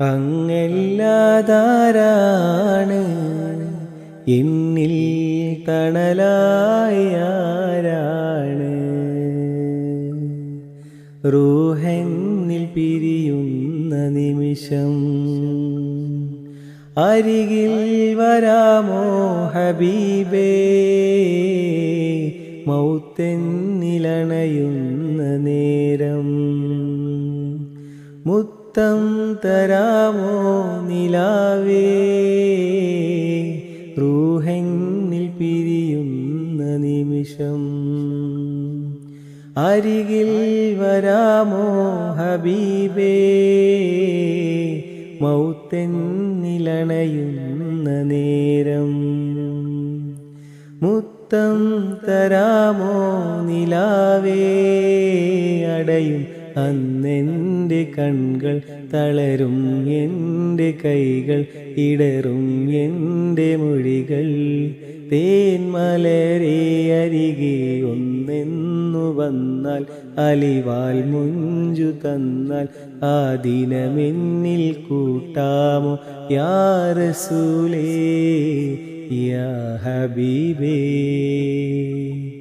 അങ്ങല്ലാതാരാണ്? എന്നിൽ തണലായാരാണ് റൂഹന്നിൽ പിരിയുന്ന നിമിഷം അരികിൽ വരാമോ ഹബീബേ? മൗത്തെന്നിലണയുന്ന നേരം മുത്തം തരാമോ നിലാവേ? റൂഹെന്നിൽ പിരിയുന്ന നിമിഷം അരികിൽ വരാമോ ഹബീബേ? മൗത്തെന്നിലണയുന്ന നേരം മുത്തം തരാമോ നിലാവേ? അടയും അന്നെന്റെ കൺകൾ തളരും എന്റെ കൈകൾ ഇടറും എന്റെ മൊഴികൾ തേൻമലരെ അരികെ ഒന്നെന്നു വന്നാൽ അലിവാൽ മുഞ്ചു തന്നാൽ ആ ദിനമെന്നിൽ കൂട്ടാമോ? യാ ഹബീബേ.